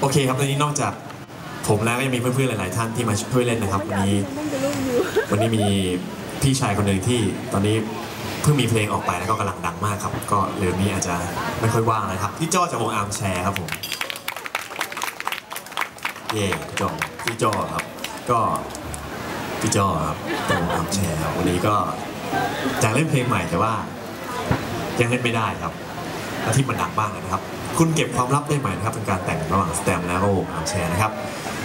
โอเคครับตอนนี้นอกจากผมแล้วก็ยังมีเพื่อนๆหลาย ๆ ท่านที่มาช่วยเล่นนะครับวันนี้วันนี้มีพี่ชายคนหนึ่งที่ตอนนี้เพิ่งมีเพลงออกไปแล้วก็กำลังดังมากครับ ก็เรื่องนี้อาจจะไม่ค่อยว่างนะครับพี่จ้อจากวงอาร์มแชร์ครับผมเย่พี่จ้อพี่จ้อครับ ก็พี่จ้อครับจากวงอาร์มแชร์ครับวันนี้ก็อยากเล่นเพลงใหม่แต่ว่ายังเล่นไม่ได้ครับ และที่มันดังมากเลยนะครับ คุณเก็บความลับได้ไหมนะครับเป็นการแต่งระหว่างสแตมแล้วก็วงอาร์มแชร์นะครับ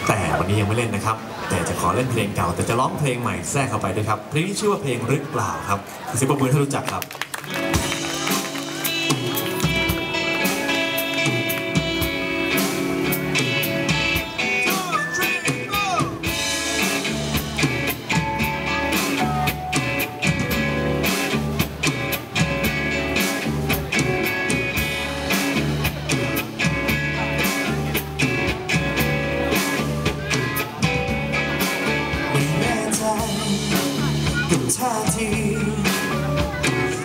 แต่วันนี้ยังไม่เล่นนะครับ แต่จะขอเล่นเพลงเก่า แต่จะร้องเพลงใหม่แทรกเข้าไปด้วยครับเพลงที่ชื่อว่าเพลงรึกเปล่าครับเสิบปรบมือถ้ารู้จักครับ กับท่าที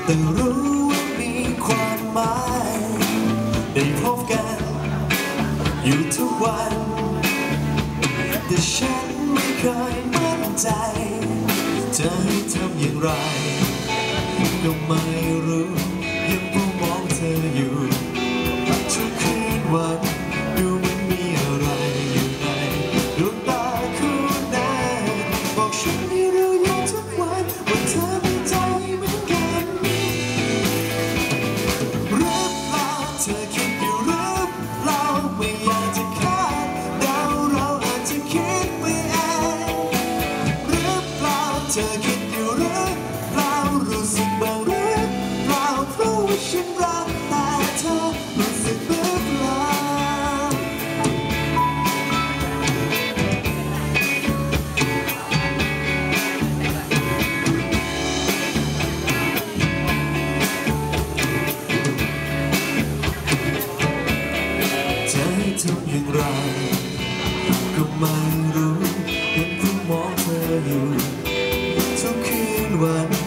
แต่รู้ว่ามีความหมายได้พบกัน อยู่ทุกวัน แต่ฉันไม่เคยมั่นใจ จะให้ทำอย่างไร ก็ไม่รู้ ยังเฝ้ามองเธออยู่ ทุกคืนวัน ฉันรักแต่เธอรู้สึกหรือเปล่าจะให้ทำอย่างไร ก็ไม่รู้ยังคงมองเธออยู่ทุกคืนวัน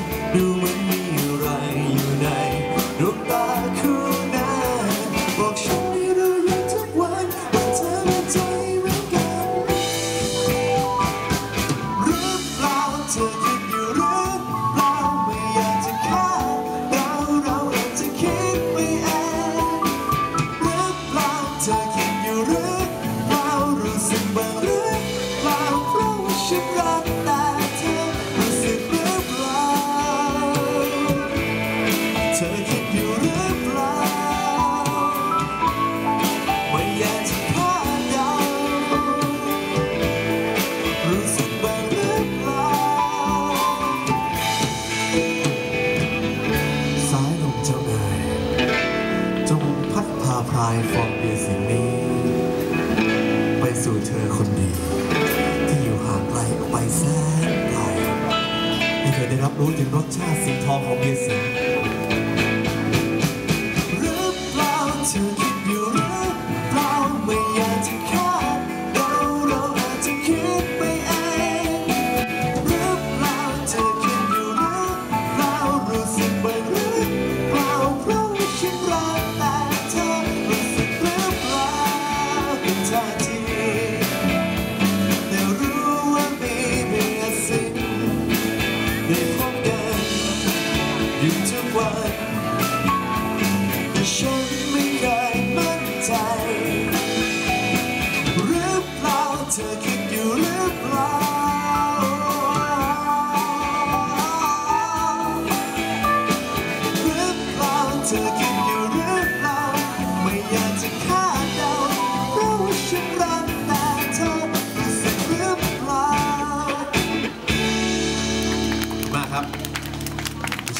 ฉันรักแต่เธอรู้สึกหรือเปล่า เธอคิดอยู่หรือเปล่าไม่อยากจะคาดเดารู้สึกบ้างหรือเปล่า สายลมเจ้าเอ๋ยจงพัดพาพรายฟองเบียร์สิ่งนี้ ไปสู่เธอคนดี เคยได้รับรู้ถึงรสชาติสีทองของเบียร์สิง อยู่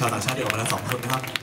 ชาวต่างชาติเดียวออกมาแล้วสองคนนะครับ